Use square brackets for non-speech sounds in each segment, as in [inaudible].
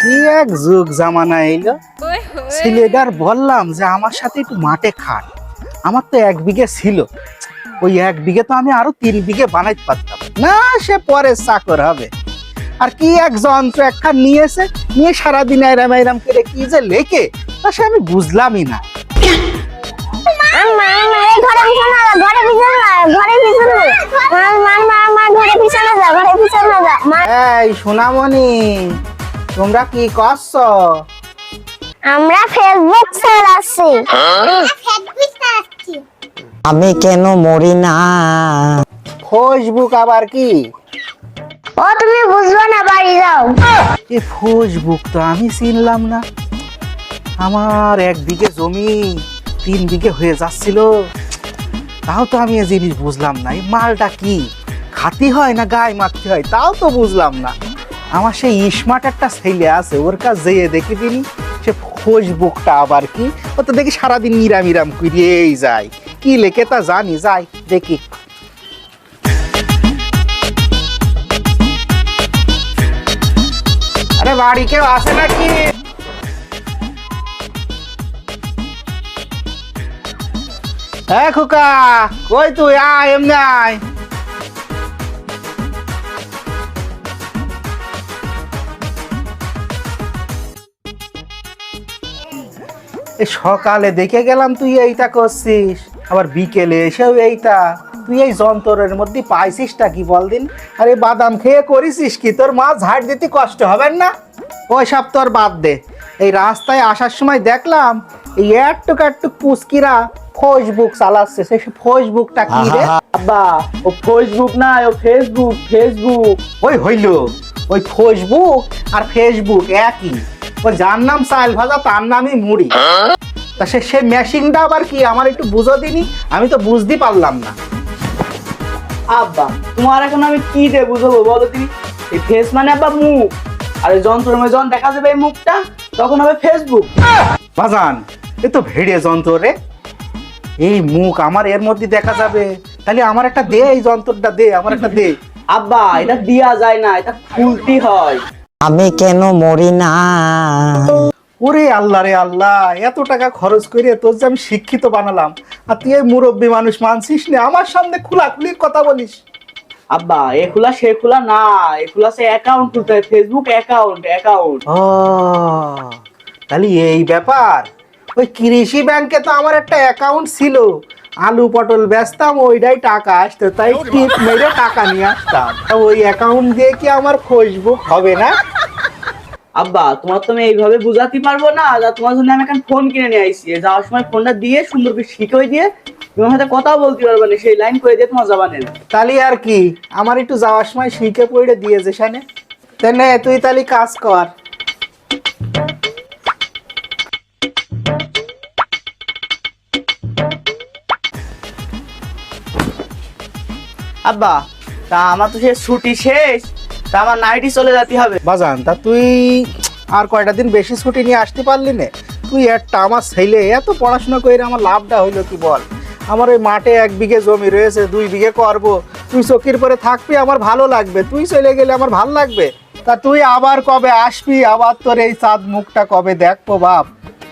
কি এক যুগ জামানা এলো। ছেলেটার বললাম যে আমার সাথে একটু মাঠে খাট। আমার তো এক বিঘে ছিল। ওই এক বিঘে তো আমি আরও তিন বিঘে বানাইতে পারতাম। না সে পরে চাকর হবে। আর কি এক যন্ত্র একখান নিয়েছে নিয়ে সারাদিন এরাম এরাম করে কি যে লেখে তা সে আমি বুঝলামই না। ঘরে পিছনে ঘরে ঘরে পিছনে যা ঘরে পিছনে যা মা এই সোনামণি তোমরা কি করছ? আমরা ফেসবুক চালাচ্ছি আমি কেন মরি না? ফেসবুক আবার কি? ও তুমি বুঝবে না বাড়ি যাও। এ ফেসবুক তো আমি চিনলাম না। আমার এক বিঘে জমি তিন বিঘে হয়ে যাচ্ছিল। তাও তো আমি এ জিনিস বুঝলাম না। এই মালটা কি? খাতি হয় না, গায়ে মারতে হয়, তাও তো বুঝলাম না। আমার সেই স্মার্ট একটা ছেলে আছে, ওর কাছ যেয়ে দেখি দিনি সে ফেসবুকটা আবার কি, ও তো দেখি সারাদিন ইরাম ইরাম করিয়েই যায়। কি লেখে তা জানি, যাই, দেখি। আরে বাড়ি কেউ আসে নাকি? হ্যাঁ খোকা, কই তুই? আয়, এমনি আয়। সকালে দেখে গেলাম তুই এইটা করছিস। আবার বিকেলে এসেও এইটা। তুই এই যন্ত্রের মধ্যে পাইছিসটা কি বল দিন আরে বাদাম খেয়ে করিসিস কি? তোর মা ঝাড় দিতে কষ্ট হবে না? ওই সব তোর বাদ দে। এই রাস্তায় আসার সময় দেখলাম এই একটুক একটুক পুস্কিরা ফেসবুক চালাচ্ছে। সে ফেসবুকটা কি রে? আব্বা ও ফেসবুক না ও ফেসবুক ফেসবুক ওই হইল। ওই ফেসবুক আর ফেসবুক একই। ওই যার নাম চাল ভাজা তার নামই মুড়ি। তা সে সে মেশিনটা আবার কি? আমার একটু বুঝো দিনি। আমি তো বুঝতে পারলাম না। আব্বা তোমার এখন আমি কি দিয়ে বুঝাবো বলো তুমি? এই ফেস মানে আব্বা মুখ। আর যন্ত্রের মধ্যে যখন দেখা যাবে এই মুখটা তখন হবে ফেসবুক বাজান এ তো ভেড়ে যন্ত্র রে। এই মুখ আমার এর মধ্যে দেখা যাবে। তাহলে আমার একটা দে এই যন্ত্রটা দে আমার একটা দে। আব্বা এটা দিয়া যায় না এটা খুলতি হয়। আমি কেন মরি না? ওরে আল্লাহ রে আল্লাহ এত টাকা খরচ করে তোর যে আমি শিক্ষিত বানালাম। আর তুই এই মুরব্বী মানুষ মানছিস না? আমার সামনে খোলাখুলির কথা বলিস। আব্বা এ খোলা সে খোলা না। এ খোলা সে অ্যাকাউন্ট খুলতে হয় ফেসবুক অ্যাকাউন্ট অ্যাকাউন্ট ও তাহলে এই ব্যাপার? ওই কৃষি ব্যাংকে তো আমার একটা অ্যাকাউন্ট ছিল। আলু পটল বেচতাম ওইটাই টাকা আসতো। তাই টিপ মেরে টাকা নিয়ে আসতাম। তা ওই অ্যাকাউন্ট দিয়ে কি আমার ফেসবুক হবে না? আব্বা তোমার তো আমি এইভাবে বুঝাতে পারব না। যা তোমার জন্য আমি এখন ফোন কিনে নিয়ে আইছি। যাওয়ার সময় ফোনটা দিয়ে সুন্দর করে শিখে দিয়ে তোমার সাথে কথা বলতে পারবে না সেই লাইন করে দিয়ে তোমার জবানের তাহলে আর কি? আমার একটু যাওয়ার সময় শিখে পড়ে দিয়েছে সেখানে তা নে তুই তাহলে কাজ কর। আব্বা তা আমার তো সে ছুটি শেষ তা আমার নাইটি চলে যেতে হবে। বাজান তা তুই আর কয়টা দিন বেশি ছুটি নিয়ে আসতে পারলি না? তুই একটা আমার ছেলে এত পড়াশোনা করে আমার লাভটা হইল কি বল? আমার ওই মাঠে এক বিঘে জমি রয়েছে দুই বিঘে করব। তুই চকির পরে থাকবি আমার ভালো লাগবে। তুই চলে গেলে আমার ভালো লাগবে। তা তুই আবার কবে আসবি? আবার তোর এই চাঁদ মুখটা কবে দেখব বাপ?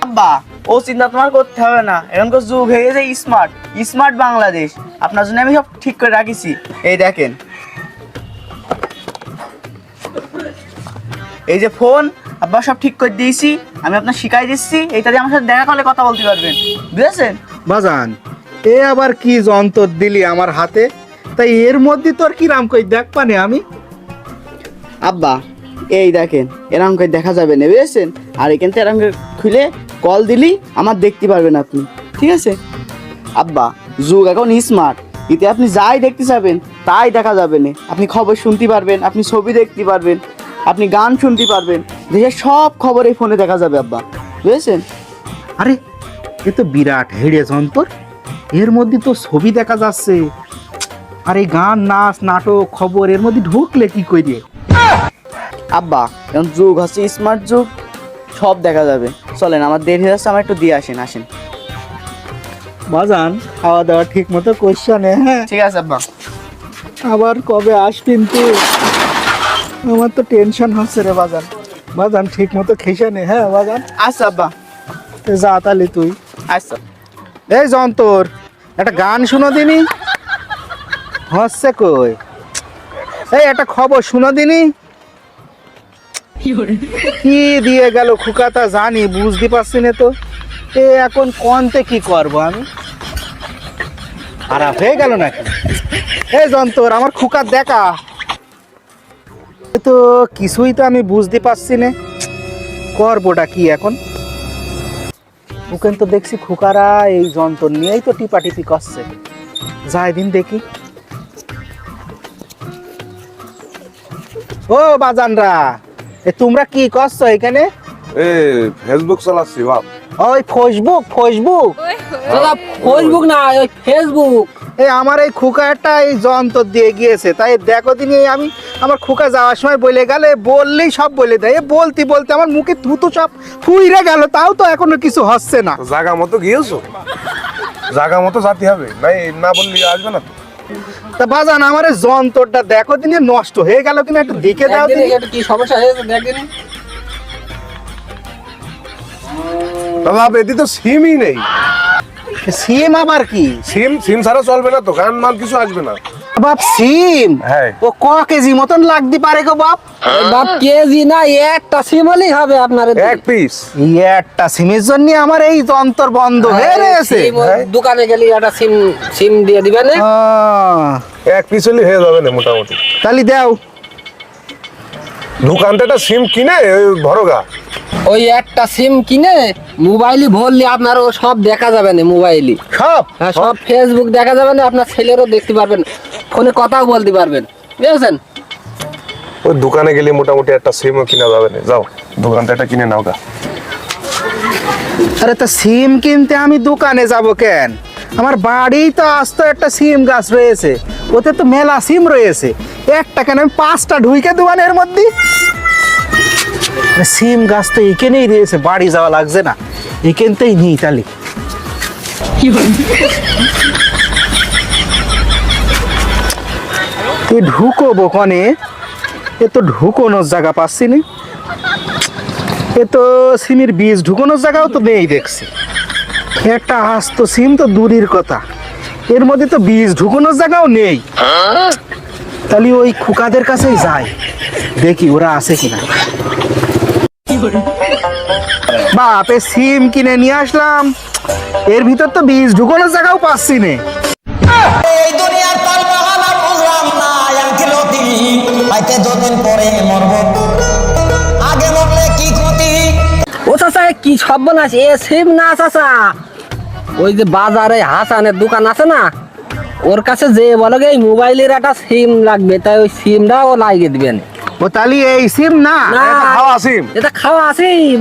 আব্বা ও চিন্তা তোমার করতে হবে না। এখনকার যুগ হয়ে গেছে স্মার্ট স্মার্ট বাংলাদেশ। আপনার জন্য আমি সব ঠিক করে রাখিছি। এই দেখেন। এই যে ফোন আব্বা সব ঠিক করে দিয়েছি। আমি আপনার শিখাই দিচ্ছি। এইটা দিয়ে আমার সাথে দেখা করলে কথা বলতে পারবেন। বুঝেছেন? বাজান এ আবার কি যন্ত্র দিলি আমার হাতে? তাই এর মধ্যে তোর কি রাম কই দেখ পানে আমি? আব্বা এই দেখেন এরকম করে দেখা যাবে না বুঝেছেন? আর এখান থেকে এরকম খুলে কল দিলি আমার দেখতে পারবেন আপনি। ঠিক আছে? আব্বা যুগ এখন স্মার্ট এতে আপনি যাই দেখতে যাবেন তাই দেখা যাবে না। আপনি খবর শুনতে পারবেন আপনি ছবি দেখতে পারবেন আপনি গান শুনতে পারবেন দেশের সব খবর এই ফোনে দেখা যাবে আব্বা। বুঝেছেন? আরে এ তো বিরাট হেড়ে যন্ত্র। এর মধ্যে তো ছবি দেখা যাচ্ছে। আরে গান নাচ নাটক খবর এর মধ্যে ঢুকলে কি দিয়ে আব্বা এখন যুগ হচ্ছে স্মার্ট যুগ। সব দেখা যাবে। চলেন আমার দেরি হয়ে যাচ্ছে আমার একটু দিয়ে আসেন আসেন। বাজান খাওয়া দাওয়া ঠিক মতো করছ হ্যাঁ? ঠিক আছে আব্বা। আবার কবে আস কিন্তু? আমার তো টেনশন হচ্ছে রে বাজান। বাজান ঠিক মতো খেসে নে হ্যাঁ বাজান? আচ্ছা আব্বা। যা তালি তুই। আচ্ছা। এই যন্তর একটা গান শুনো দিনি। হচ্ছে কই? এই একটা খবর শুনো দিনি। কি দিয়ে গেল খুকাতা জানি, বুঝতে পারছি না তো। এ এখন কনতে কি করব আমি? খারাপ হয়ে গেল নাকি? এই যন্তর, আমার খুকার দেখা। তো কিছুই তো আমি বুঝতে পারছি না। করবোটা কি এখন? ওখান তো দেখছি খুকারা এই যন্ত্র নিয়েই তো টিপাটিপি করছে। যাই দিন দেখি। ও বাজানরা এ তোমরা কি করছ এখানে? এ ফেসবুক চালাচ্ছি বাপ ওই ফেসবুক ফেসবুক দাদা ফেসবুক না ওই ফেসবুক এই আমার এই খুকাটা এই যন্ত্র দিয়ে গিয়েছে। তাই দেখো দিন আমি আমার খুকা যাওয়ার সময় বলে গেলে বললেই সব বলে দেয়। এ বলতে বলতে আমার মুখে থুতু সব ফুইরে গেল তাও তো এখনও কিছু হচ্ছে না। জাগা মতো গিয়েছো? জাগা মতো যাতে হবে। নাই না বললি আসবে না তো। বাজান আমার যন্ত্রটা দেখো দিনে নষ্ট হয়ে গেল কিনা একটু দেখে দাও কি সমস্যা হয়েছে দেখেন এদি তো সিমই নেই। সিম আবার কি? সিম সিম ছাড়া চলবে না তো গান মান কিছু আসবে না। বাপ সিম? হ্যাঁ। ও ক কেজি মতন লাগতে পারে গো বাপ? বাপ কেজি না একটা সিম হলেই হবে আপনার। এক পিস একটা সিমের জন্য আমার এই যন্ত্র বন্ধ হয়ে রয়েছে। দোকানে গেলে একটা সিম সিম দিয়ে দিবেন এক পিস হলে হয়ে যাবে না মোটামুটি। তাহলে দাও। দোকানটা একটা সিম কিনে ভরগা ওই একটা সিম কিনে মোবাইলই ভরলে আপনার ও সব দেখা যাবে না মোবাইলই সব? হ্যাঁ সব ফেসবুক দেখা যাবে না আপনার ছেলেরও দেখতে পারবেন। ফোনে কথাও বলতে পারবেন। বুঝেছেন? ওই দোকানে গেলে মোটামুটি একটা সিমও কিনা যাবে না যাও। দোকানটা একটা কিনে নাও গা। আরে তা সিম কিনতে আমি দোকানে যাব কেন? আমার বাড়িই তো আস্ত একটা সিম গাছ রয়েছে। ওতে তো মেলা সিম রয়েছে। একটা কেন আমি পাঁচটা ঢুইকে দোকানের মধ্যে? সিম গাছ তো এখানেই রয়েছে বাড়ি যাওয়া লাগছে না। এখানতেই নিই তাহলে। [laughs] এ ঢুকো বকনে। এ তো ঢুকোনোর জায়গা পাচ্ছি না এ তো সিমের বীজ ঢুকানোর জায়গাও তো নেই দেখছি। একটা আস্ত সিম তো দূরের কথা। এর মধ্যে তো বীজ ঢুকানোর জায়গাও নেই। তাহলে ওই খুকাদের কাছেই যাই। দেখি ওরা আছে কিনা। বাপে, সিম কিনে নিয়ে আসলাম। এর ভিতর তো বীজ ঢুকানোর জায়গাও পাচ্ছি না। দিন হয়তো পরে মরব। আগে মরলে কি ক্ষতি? ও চাচা এ কি সর্বনাশ? এ সিম না চাচা। ওই যে বাজারে হাসানের দোকান আছে না ওর কাছে যে বলো এই মোবাইলের একটা সিম লাগবে তাই ওই সিমটা ও লাগিয়ে দিবেন। ও তাহলে এই সিম না? না এটা খাওয়া সিম। এটা খাওয়া সিম।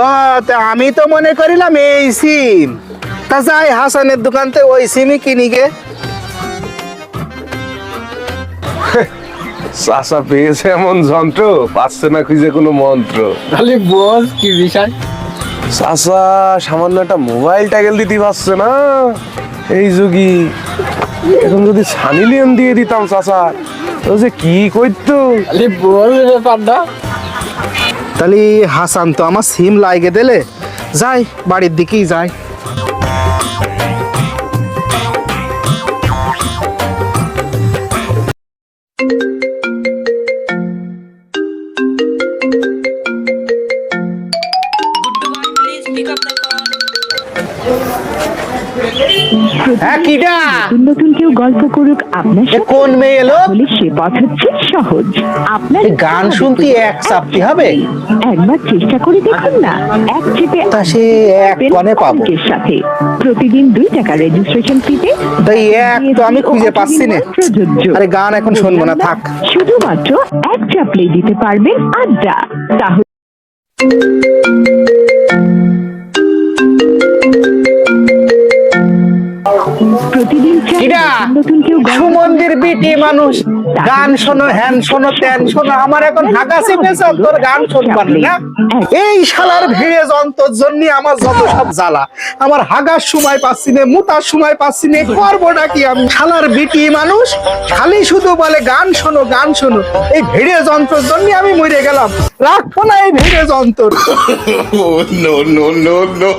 ও তা আমি তো মনে করিলাম এই সিম। তা যাই হাসানের দোকানতে ওই সিমই কিনি গে। চাষা পেয়েছে এমন যন্ত্র পাচ্ছে না খুঁজে কোনো মন্ত্র। খালি বস কি বিষয়? চাষা সামান্য একটা মোবাইল টাইগেল দিতে পারছে না। এই যুগি এখন যদি সানি লিওন দিয়ে দিতাম চাষা তো যে কি করতো? খালি বল ব্যাপারটা। তাহলে হাসান তো আমার সিম লাগে দিলে যাই বাড়ির দিকেই যাই। হ্যাঁ কিডা? নতুন নতুন কেউ গল্প করুক আপনার সাথে কোন মেয়ে এলো? তাহলে সে পথ হচ্ছে সহজ। আপনার গান শুনতে এক হবে? একবার চেষ্টা করে দেখুন না এক চেপে তা সে এক কনে পাবো। অঙ্কের সাথে। প্রতিদিন দুই টাকা রেজিস্ট্রেশন ফিতে তাই এক তো আমি খুঁজে পাচ্ছি না। আরে গান এখন শুনব না থাক। শুধুমাত্র এক চাপলেই দিতে পারবেন আড্ডা। তাহলে প্রতিদিন নতুন কেউ সুমন্দির বিটি মানুষ। গান শোনো হ্যান শোনো ত্যান শোনো আমার এখন হাগা চেপেছে তোর গান শুনবার না এই শালার ভিড়ে যন্ত্রর জন্য আমার যত সব জ্বালা আমার হাগার সময় পাচ্ছি না মুতার সময় পাচ্ছি না করবোটা কি আমি শালার বিটি মানুষ খালি শুধু বলে গান শোনো গান শোনো এই ভিড়ে যন্ত্রর জন্য আমি মরে গেলাম রাখব না এই ভিড়ে যন্ত্র no, no.